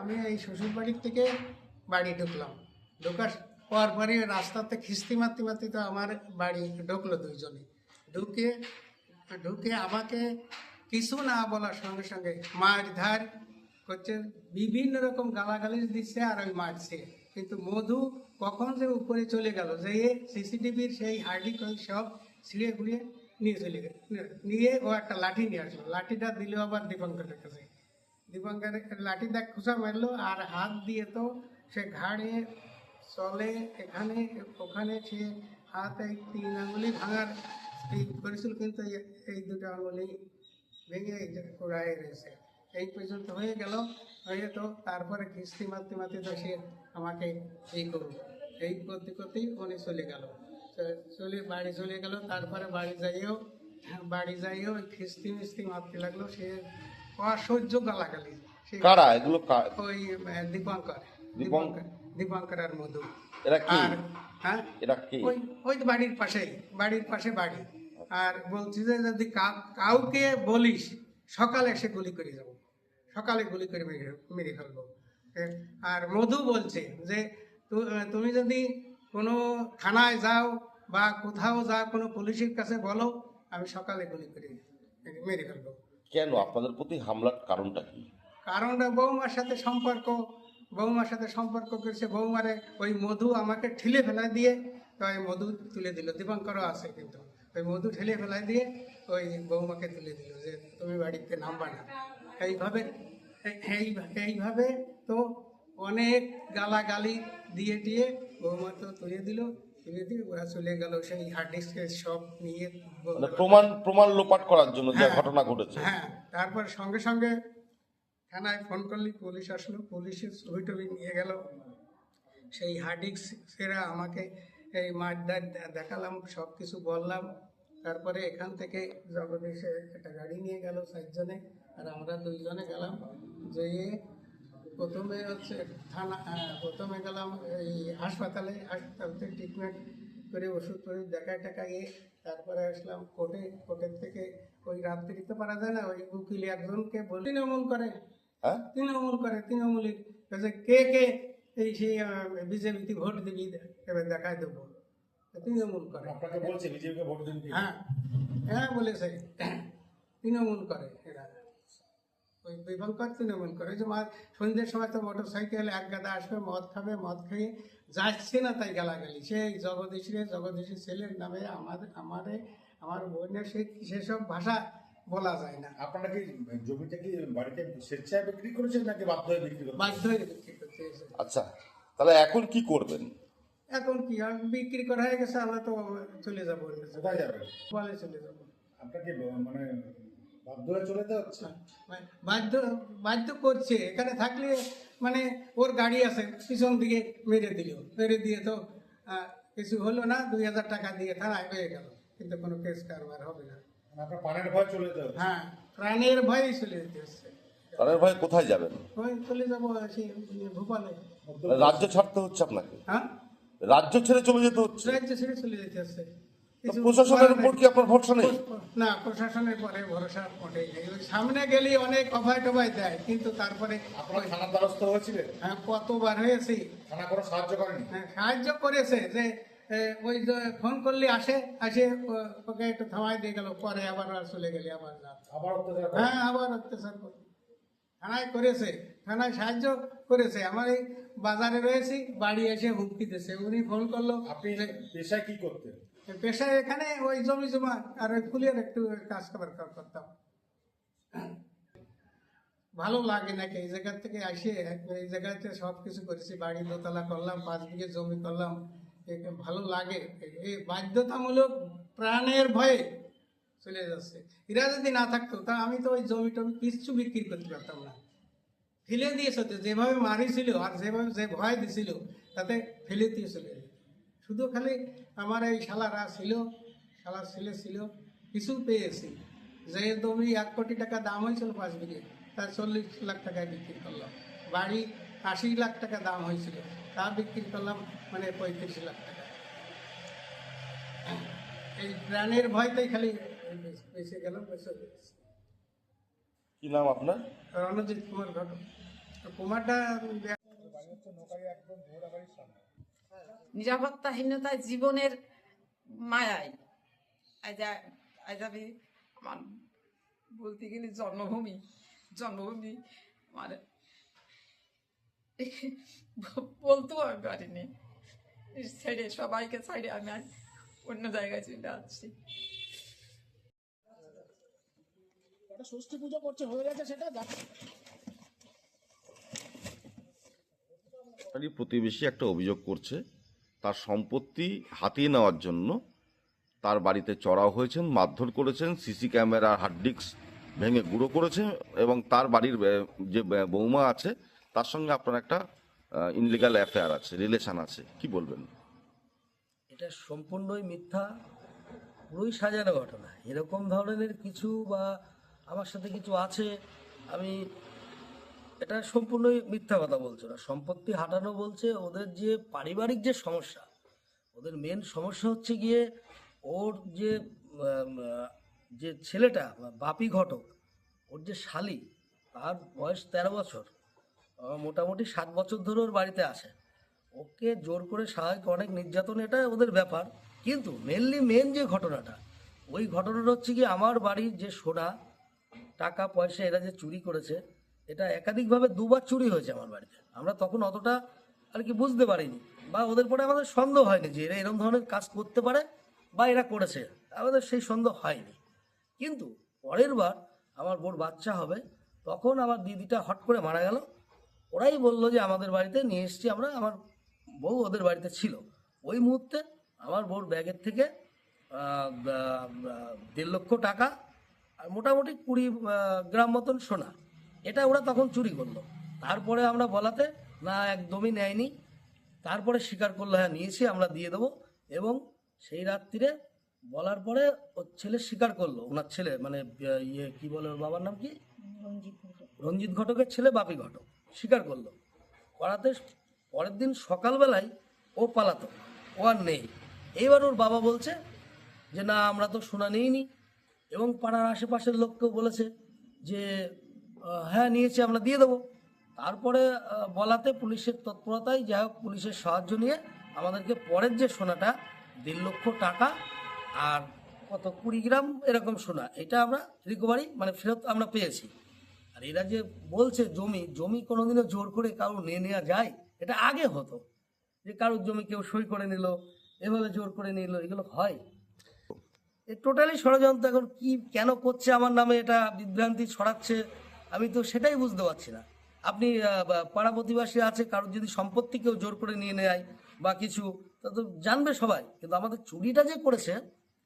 আমি এই শ্বশুর বাড়ির থেকে বাড়ি ঢুকলাম। ঢোকার পর পরই রাস্তাতে খিস্তি মারতে মারতে তো আমার বাড়ি ঢুকলো দুইজনে। ঢুকে ঢুকে আমাকে কিছু না বলার সঙ্গে সঙ্গে মার ধার করছে, বিভিন্ন রকম গালাগালি দিচ্ছে আর ওই মারছে। কিন্তু মধু কখন যে উপরে চলে গেল, যে সিসিটিভির সেই হার্ডি সব ছিঁড়ে ঘুরিয়ে নিয়ে চলে গেল। নিয়ে ও একটা লাঠি নিয়ে আসলো। লাঠিটা দিল আবার দীপঙ্করের কাছে। দীপঙ্করের লাঠি দেখ খুশা মারলো আর হাত দিয়ে তো সে ঘাড়ে চলে এখানে ওখানে সে হাত এই তিন আঙুলি ভাঙার এই করেছিল কিন্তু এই- দুটো আঙুলি ভেঙে কোড়ায় রয়েছে এই পর্যন্ত হয়ে গেল হয়ে তো তারপরে কিস্তি মারতে মারতে তো সে আমাকে এই করল এই করতে করতেই উনি চলে গেল চলে বাড়ি চলে গেল তারপরে বাড়ি যাইও বাড়ি যাইও খিস্তি মিস্তি মারতে লাগল সে অসহ্য গালাগালি কারা? এগুলো ওই দীপঙ্কর। দীপঙ্কর? দীপঙ্কর আর মধু। এরা কি? হ্যাঁ? এরা কি? ওই ওই তো বাড়ির পাশেই বাড়ির পাশে বাড়ি। আর বলছি যে যদি কাউকে বলিস সকালে এসে গুলি করে যাব। সকালে গুলি করে মেরে মেরে ফেলব। আর মধু বলছে যে তুমি যদি কোনো থানায় যাও বা কোথাও যাও কোনো পুলিশের কাছে বলো আমি সকালে গুলি করে মেরে ফেলব। কেন? আপনাদের প্রতি হামলার কারণটা কি? কারণটা বৌমার সাথে সম্পর্ক, বৌমার সাথে সম্পর্ক করেছে। বৌমারে ওই মধু আমাকে ঠেলে ফেলা দিয়ে, ওই মধু তুলে দিল। দীপঙ্করও আছে কিন্তু। ওই মধু ঠেলে ফেলা দিয়ে ওই বৌমাকে তুলে দিল যে, তুমি বাড়িতে নামবা না। এইভাবে এই- এই- এইভাবে তো অনেক গালাগালি দিয়ে দিয়ে বৌমা তো তুলে দিল। দিয়ে ওরা চলে গেল সেই হার্ড ডিস্কের সব নিয়ে মানে প্রমাণ প্রমাণ লোপাট করার জন্য যে হ্যাঁ। ঘটনা ঘটেছে। হ্যাঁ তারপর সঙ্গে সঙ্গে থানায় ফোন করলি পুলিশ আসলো পুলিশের ছবি টবি নিয়ে গেল। সেই হার্ডিক্স সেরা আমাকে এই মারদার দেখালাম সব কিছু বললাম। তারপরে এখান থেকে জগদীশে একটা গাড়ি নিয়ে গেল চারজনে আর আমরা দুইজনে গেলাম। যেয়ে প্রথমে হচ্ছে থানা প্রথমে গেলাম এই হাসপাতালে হাসপাতালে ট্রিটমেন্ট করে ওষুধ টষুধ দেখায় টাকাইয়ে তারপরে আসলাম কোর্টে কোর্টের থেকে ওই রাত্রি তো পারা যায় না ওই উকিল একজনকে বলে তৃণমূল করে। হ্যাঁ? তৃণমূল করে তৃণমূলের কাছে কে কে? এই সেই বিজেপিতে ভোট দিবি এবার দেখায় দেবো। তৃণমূল করে। আপনাকে বলছে বিজেপিকে ভোট দিন হ্যাঁ হ্যাঁ বলেছে। তৃণমূল করে এরা। ওই বিভঙ্কর তৃণমূল করে। ওই যে মা সন্ধ্যের সময় তো মোটর সাইকেল এক গাদা আসবে মদ খাবে মদ খেয়ে যাচ্ছে না তাই গালাগালি। সেই জগদীশের জগদীশের ছেলের নামে আমাদের আমারে আমার বোনের সে সেসব ভাষা বলা যায় না। আপনারা কি জমিটা কি বাড়িতে স্বেচ্ছায় বিক্রি করেছেন নাকি বাধ্য হয়ে বিক্রি করেছেন বাধ্য হয়ে বিক্রি করতে আচ্ছা তাহলে এখন কি করবেন? এখন কি আর বিক্রি করা হয়ে গেছে আমরা তো চলে যাব কোথায় যাবেন? বলে চলে যাব। আপনাকে মানে বাধ্য চলে যেতে হচ্ছে মানে বাধ্য বাধ্য করছে। এখানে থাকলে মানে ওর গাড়ি আছে পিছন দিকে মেরে দিল। মেরে দিয়ে তো কিছু হলো না দুই হাজার টাকা দিয়ে থানায় হয়ে গেল। কিন্তু কোনো কেস কারবার হবে না। মানে আপনার পানের ভয় চলে হচ্ছে হ্যাঁ প্রাণের ভয়েই চলে যেতে হচ্ছে। তাদের ভাই কোথায় যাবেন চলে যাব সেই ভোপালে। রাজ্য ছাড়তে হচ্ছে আপনাকে? হ্যাঁ? রাজ্য ছেড়ে চলে যেতে হচ্ছে? রাজ্য ছেড়ে চলে যেতে হচ্ছে। প্রশাসনের উপর কি আপনার ভরসা নেই? না প্রশাসনের পরে ভরসা মোটেই নেই। সামনে গেলেই অনেক অভয় টভয় দেয় কিন্তু তারপরে আপনারা থানার দ্বারস্থ হয়েছিলেন? হ্যাঁ, কতবার হয়েছি। থানা কোনো সাহায্য করেনি? হ্যাঁ, সাহায্য করেছে যে ওই ফোন করলে আসে আসে ওকে একটু থামাই দিয়ে গেল পরে আবার আর চলে গেলে আবার আবার অত্যাচার হ্যাঁ আবার অত্যাচার করে। থানায় করেছে থানায় সাহায্য করেছে। আমার এই বাজারে রয়েছি বাড়ি এসে হুমকি দিয়েছে। উনি ফোন করল আপনি পেশায় কি করতেন? পেশায় এখানে ওই জমি জমা আর ওই ফুলের একটু কাজ খাবার করতাম। ভালো লাগে নাকি? এই জায়গা থেকে আসে এই জায়গাতে সব কিছু করেছি, বাড়ি দোতলা করলাম, পাঁচ বিঘে জমি করলাম ভালো লাগে। এই- বাধ্যতামূলক প্রাণের ভয়ে চলে যাচ্ছে। এরা যদি না থাকতো, তা আমি তো ওই জমি টমি কিচ্ছু বিক্রি করতে পারতাম না। ফেলে দিয়েছে যেভাবে মারিছিল আর যেভাবে যে ভয় দিছিল, তাতে ফেলে দিয়ে চলে শুধু খালি আমার এই শালারা ছিল শালার ছেলে ছিল কিছু পেয়েছি। যে জমি এক কোটি টাকা দাম হয়েছিল পাঁচ বিঘে তার চল্লিশ লাখ টাকায় বিক্রি করলাম। বাড়ি আশি লাখ টাকা দাম হয়েছিল তা বিক্রি করলাম মানে পঁয়ত্রিশ লাখ টাকা। এই প্রাণের ভয়তেই খালি বেঁচে গেলাম বেঁচে কি নাম আপনার? রণজিৎ কুমার ঘটক। কুমারটা নিরাপত্তাহীনতায় জীবনের মায়ায়। আজ আ- আজ আমি আমার বলতে গেলে জন্মভূমি জন্মভূমি মানে বলতেও আমি পারিনি। ছেড়ে সবাইকে ছাড়ে আমি আর অন্য জায়গায় চলে আসছি। ষষ্ঠী পুজো করছে, হয়ে গেছে সেটা? তারই প্রতিবেশী একটা অভিযোগ করছে, তার সম্পত্তি হাতিয়ে নেওয়ার জন্য তার বাড়িতে চড়াও হয়েছেন, মারধর করেছেন, সিসি ক্যামেরা, হার্ড ডিস্ক ভেঙে গুঁড়ো করেছে এবং তার বাড়ির যে বৌমা আছে, তার সঙ্গে আপনার একটা ইনলিগাল অ্যাফেয়ার আছে রিলেশন আছে, কি বলবেন? এটা সম্পূর্ণই মিথ্যা, পুরোই সাজানো ঘটনা। এরকম ধরনের কিছু বা আমার সাথে কিছু আছে, আমি এটা সম্পূর্ণই মিথ্যা কথা বলছো না। সম্পত্তি হাঁটানো বলছে ওদের যে পারিবারিক যে সমস্যা, ওদের মেন সমস্যা হচ্ছে গিয়ে ওর যে যে ছেলেটা বাপি ঘটক, ওর যে শালি, তার বয়স তেরো বছর মোটামুটি সাত বছর ধরে ওর বাড়িতে আসে ওকে জোর করে স্বাভাবিক অনেক নির্যাতন, এটা ওদের ব্যাপার। কিন্তু মেনলি মেন যে ঘটনাটা, ওই ঘটনাটা হচ্ছে কি আমার বাড়ির যে সোনা, টাকা পয়সা এরা যে চুরি করেছে এটা একাধিকভাবে দুবার চুরি হয়েছে আমার বাড়িতে। আমরা তখন অতটা আর কি বুঝতে পারিনি বা ওদের পরে আমাদের সন্দেহ হয়নি যে এরা এরকম ধরনের কাজ করতে পারে বা এরা করেছে। আমাদের সেই সন্দেহ হয়নি। কিন্তু পরের বার আমার বোর বাচ্চা হবে, তখন আমার দিদিটা হট করে মারা গেল। ওরাই বলল যে আমাদের বাড়িতে নিয়ে এসছি আমরা, আমার বউ ওদের বাড়িতে ছিল। ওই মুহূর্তে আমার বউর ব্যাগের থেকে দেড় লক্ষ টাকা আর মোটামুটি কুড়ি গ্রাম মতন সোনা এটা ওরা তখন চুরি করল। তারপরে আমরা বলাতে না একদমই নেয়নি। তারপরে স্বীকার করল হ্যাঁ নিয়েছি আমরা দিয়ে দেবো। এবং সেই রাত্রিরে বলার পরে ওর ছেলে স্বীকার করল ওনার ছেলে মানে ইয়ে কি বলে ওর বাবার নাম কি? রঞ্জিত ঘটকের ছেলে বাপি ঘটক স্বীকার করল। করাতে পরের দিন সকালবেলায় ও পালাতো ও আর নেই। এইবার ওর বাবা বলছে যে না আমরা তো শোনা নিইনি। এবং পাড়ার আশেপাশের লোককেও বলেছে যে হ্যাঁ নিয়েছি, আমরা দিয়ে দেবো। তারপরে বলাতে পুলিশের তৎপরতায় যাই হোক, পুলিশের সাহায্য নিয়ে আমাদেরকে পরের যে সোনাটা, দেড় লক্ষ টাকা আর কত, কুড়ি গ্রাম এরকম সোনা, এটা আমরা রিকভারি মানে ফেরত আমরা পেয়েছি। আর এরা যে বলছে জমি জমি কোনোদিনও জোর করে কারও নিয়ে নেওয়া যায়, এটা আগে হতো। যে কারোর জমি কেউ সই করে নিল, এভাবে জোর করে নিল, এগুলো হয়। টোটালি ষড়যন্ত্র, এখন কি, কেন করছে আমার নামে এটা বিভ্রান্তি ছড়াচ্ছে? আমি তো সেটাই বুঝতে পারছি না। আপনি পাড়া প্রতিবাসী আছে কারোর যদি সম্পত্তি কেউ জোর করে নিয়ে নেয় বা কিছু তা তো জানবে সবাই। কিন্তু আমাদের চুরিটা যে করেছে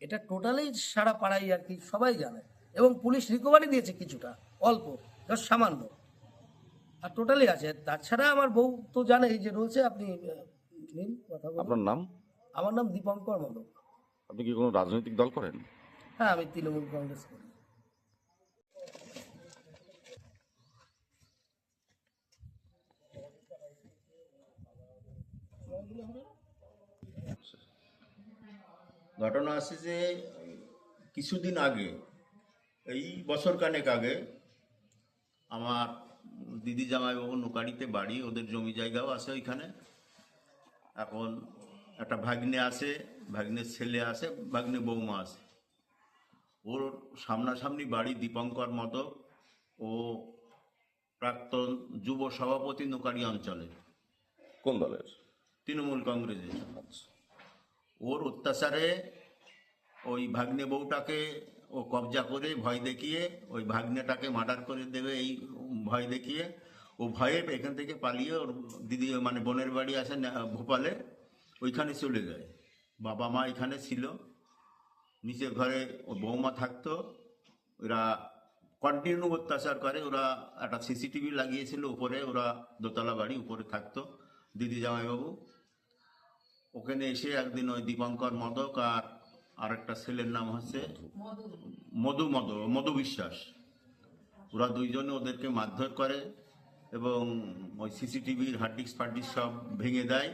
এটা টোটালি সারা পাড়াই আর কি সবাই জানে। এবং পুলিশ রিকভারি দিয়েছে কিছুটা অল্প জাস্ট সামান্য। আর টোটালি আছে। তাছাড়া আমার বউ তো জানেই যে রয়েছে আপনি নিন কথা আপনার নাম? আমার নাম দীপঙ্কর মণ্ডল। আপনি কি কোনো রাজনৈতিক দল করেন? হ্যাঁ আমি তৃণমূল কংগ্রেস করি। ঘটনা আছে যে, কিছুদিন আগে, এই বছর কানেক আগে, আমার দিদি জামাইবাবু নোকাড়িতে বাড়ি, ওদের জমি জায়গাও আছে ওইখানে। এখন একটা ভাগ্নে আছে, ভাগ্নের ছেলে আছে, ভাগ্নে বৌমা আছে। ওর সামনাসামনি বাড়ি দীপঙ্কর মতো, ও প্রাক্তন যুব সভাপতি নোকাড়ি অঞ্চলের। কোন দলের? তৃণমূল কংগ্রেসের ওর অত্যাচারে ওই ভাগ্নে বউটাকে ও কবজা করে ভয় দেখিয়ে, ওই ভাগ্নেটাকে মার্ডার করে দেবে এই ভয় দেখিয়ে, ও ভয়ে এখান থেকে পালিয়ে ওর দিদি মানে বোনের বাড়ি না- ভোপালে, ওইখানে চলে যায়। বাবা মা এখানে ছিল। নিচের ঘরে বৌমা থাকতো। ওরা কন্টিনিউ অত্যাচার করে। ওরা একটা সিসিটিভি লাগিয়েছিল উপরে, ওরা দোতলা বাড়ি উপরে থাকতো। দিদি জামাইবাবু ওখানে এসে একদিন ওই দীপঙ্কর মদক আর আরেকটা ছেলের নাম হচ্ছে মধু মধু মধু বিশ্বাস। ওরা দুইজনে ওদেরকে মারধর করে এবং ওই সিসিটিভির হার্ডিক্স ফার্ডিক্স সব ভেঙে দেয়।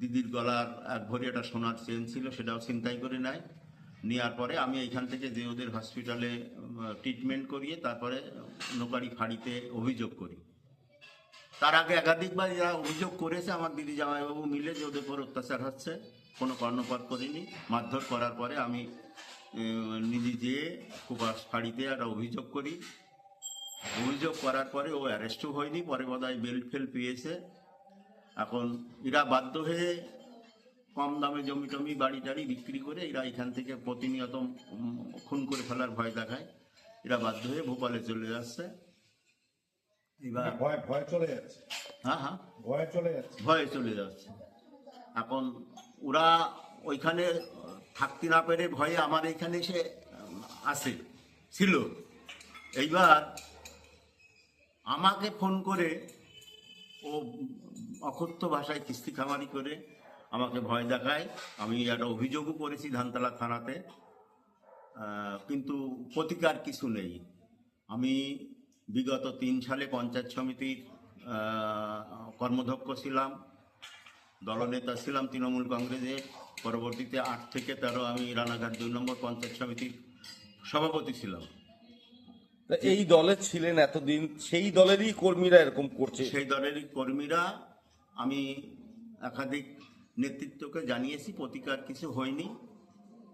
দিদির গলার এক ভরি একটা সোনার চেন ছিল, সেটাও ছিনতাই করে নেয়। নেওয়ার পরে আমি এইখান থেকে যে ওদের হসপিটালে ট্রিটমেন্ট করিয়ে তারপরে নোকারি ফাঁড়িতে অভিযোগ করি। তার আগে একাধিকবার এরা অভিযোগ করেছে আমার দিদি জামাইবাবু মিলে যে ওদের উপর অত্যাচার হচ্ছে। কোনো কর্ণপাত করিনি। মারধর করার পরে আমি নিজে যেয়ে কুপাস ফাঁড়িতে একটা অভিযোগ করি। অভিযোগ করার পরে ও অ্যারেস্টও হয়নি। পরে বোধহয় বেল্ট ফেল পেয়েছে। এখন এরা বাধ্য হয়ে কম দামে জমি টমি, বাড়ি টাড়ি বিক্রি করে এরা এখান থেকে প্রতিনিয়ত খুন করে ফেলার ভয় দেখায়। এরা বাধ্য হয়ে ভোপালে চলে যাচ্ছে। এবার ভয় ভয় চলে যাচ্ছে। হ্যাঁ হ্যাঁ। ভয় চলে যাচ্ছে। ভয়ে চলে যাচ্ছে। এখন ওরা ওইখানে থাকতে না পেরে ভয়ে আমার এখানে এসে আসে ছিল। এইবার আমাকে ফোন করে ও অকথ্য ভাষায় কিস্তি খামারি করে আমাকে ভয় দেখায়। আমি একটা অভিযোগও করেছি ধানতলা থানাতে। কিন্তু প্রতিকার কিছু নেই। আমি বিগত তিন সালে পঞ্চায়েত সমিতির কর্মধ্যক্ষ ছিলাম দলনেতা ছিলাম তৃণমূল কংগ্রেসের। পরবর্তীতে আট থেকে তেরো আমি রানাঘাট দুই নম্বর পঞ্চায়েত সমিতির সভাপতি ছিলাম। এই দলে ছিলেন এতদিন সেই দলেরই কর্মীরা এরকম করছে? সেই দলেরই কর্মীরা আমি একাধিক নেতৃত্বকে জানিয়েছি প্রতিকার কিছু হয়নি।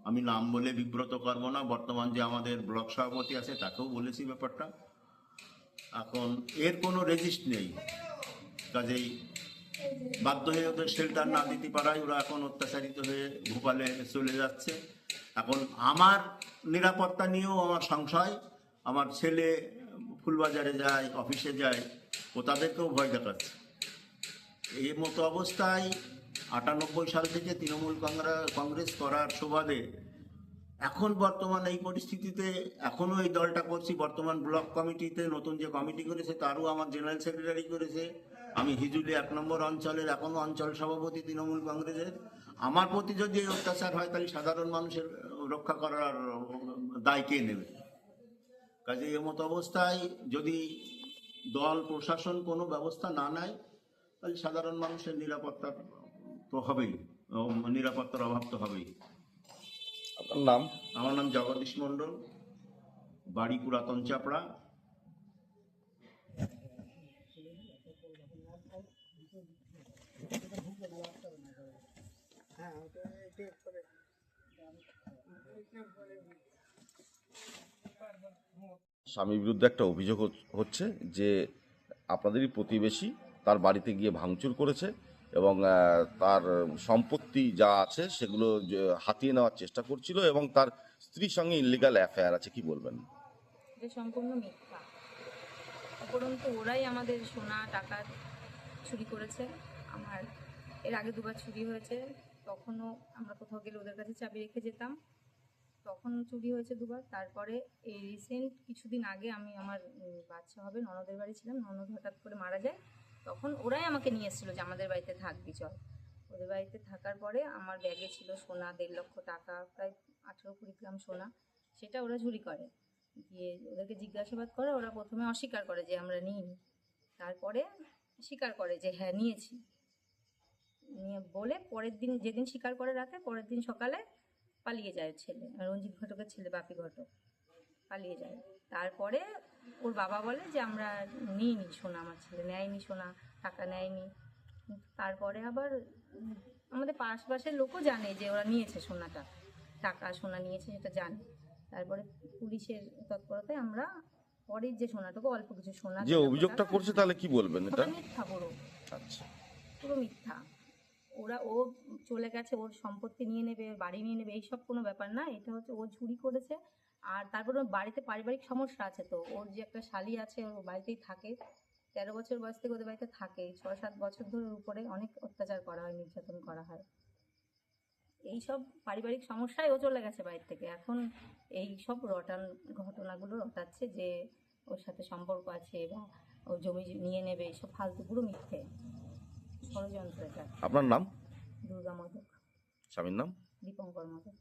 আমি নাম বলে বিব্রত করব না। বর্তমান যে আমাদের ব্লক সভাপতি আছে তাকেও বলেছি ব্যাপারটা। এখন এর কোনো রেজিস্ট নেই। কাজেই বাধ্য হয়ে ওদের শেল্টার না দিতে পারায় ওরা এখন অত্যাচারিত হয়ে ভোপালে চলে যাচ্ছে। এখন আমার নিরাপত্তা নিয়েও আমার সংশয়। আমার ছেলে ফুলবাজারে যায় অফিসে যায়, ও তাদেরকেও ভয় দেখাচ্ছে। এই মতো অবস্থায় আটানব্বই সাল থেকে তৃণমূল কংগ্রেস করার সুবাদে এখন বর্তমান এই পরিস্থিতিতে এখনও এই দলটা করছি, বর্তমান ব্লক কমিটিতে, নতুন যে কমিটি করেছে তারও আমার জেনারেল সেক্রেটারি করেছে। আমি হিজুলি এক নম্বর অঞ্চলের এখনও অঞ্চল সভাপতি তৃণমূল কংগ্রেসের। আমার প্রতি যদি এই অত্যাচার হয়, তাহলে সাধারণ মানুষের রক্ষা করার দায় কে নেবে? কাজে এর মতো অবস্থায় যদি দল, প্রশাসন কোনো ব্যবস্থা না নেয়, তাহলে সাধারণ মানুষের নিরাপত্তা তো হবেই, নিরাপত্তার অভাব তো হবেই। নাম? আমার নাম জগদীশ মণ্ডল বাড়ি পুরাতন চাপড়া। স্বামীর বিরুদ্ধে একটা অভিযোগ হচ্ছে যে আপনাদেরই প্রতিবেশী তার বাড়িতে গিয়ে ভাঙচুর করেছে। এবং তার সম্পত্তি যা আছে সেগুলো হাতিয়ে নেওয়ার চেষ্টা করছিল এবং তার স্ত্রীর সঙ্গে ইলিগাল অ্যাফেয়ার আছে, কি বলবেন? এটা সম্পূর্ণ মিথ্যা। উপরন্তু ওরাই আমাদের সোনা, টাকা চুরি করেছে। আমার এর আগে দুবার চুরি হয়েছে। তখনও আমরা কোথাও গেলে ওদের কাছে চাবি রেখে যেতাম। তখন চুরি হয়েছে দুবার। তারপরে এই রিসেন্ট কিছুদিন আগে আমি আমার বাচ্চা হবে, ননদের বাড়ি ছিলাম। ননদ হঠাৎ করে মারা যায়। তখন ওরাই আমাকে নিয়ে এসেছিল যে আমাদের বাড়িতে থাকবি, চল। ওদের বাড়িতে থাকার পরে আমার ব্যাগে ছিল সোনা, দেড় লক্ষ টাকা, প্রায় আঠেরো কুড়ি গ্রাম সোনা। সেটা ওরা চুরি করে। দিয়ে ওদেরকে জিজ্ঞাসাবাদ করে, ওরা প্রথমে অস্বীকার করে যে আমরা নিইনি। তারপরে স্বীকার করে যে হ্যাঁ নিয়েছি। নিয়ে বলে পরের দিন, যেদিন স্বীকার করে রাতে পরের দিন সকালে পালিয়ে যায় ছেলে, রঞ্জিত ঘটকের ছেলে, বাপি ঘটক, পালিয়ে যায়। তারপরে ওর বাবা বলে যে আমরা নিইনি সোনা, আমার ছেলে নেয়নি সোনা। টাকা নেয়নি। তারপরে আবার আমাদের পাশপাশের লোকও জানে যে ওরা নিয়েছে সোনাটা। টাকা সোনা নিয়েছে সেটা জানে। তারপরে পুলিশের তৎপরতায় আমরা পরের যে সোনাটুকু অল্প কিছু সোনা যে অভিযোগটা করছে তাহলে কি বলবেন এটা? মিথ্যা পুরো। আচ্ছা। পুরো মিথ্যা। ওরা ও চলে গেছে ওর সম্পত্তি নিয়ে নেবে বাড়ি নিয়ে নেবে এইসব কোনো ব্যাপার না। এটা হচ্ছে ও চুরি করেছে। আর তারপরে ওর বাড়িতে পারিবারিক সমস্যা আছে তো। ওর যে একটা শালি আছে ওর বাড়িতেই থাকে। তেরো বছর বয়স থেকে ওদের বাড়িতে থাকে। ছয় সাত বছর ধরে উপরে অনেক অত্যাচার করা হয় নির্যাতন করা হয়। এই সব পারিবারিক সমস্যায় ও চলে গেছে বাড়ির থেকে। এখন এই সব রটান ঘটনাগুলো রটাচ্ছে যে ওর সাথে সম্পর্ক আছে বা ও জমি নিয়ে নেবে এইসব ফালতু পুরো মিথ্যে। ষড়যন্ত্র এটা। আপনার নাম? দুর্গা মদক। স্বামীর নাম? দীপঙ্কর মদক।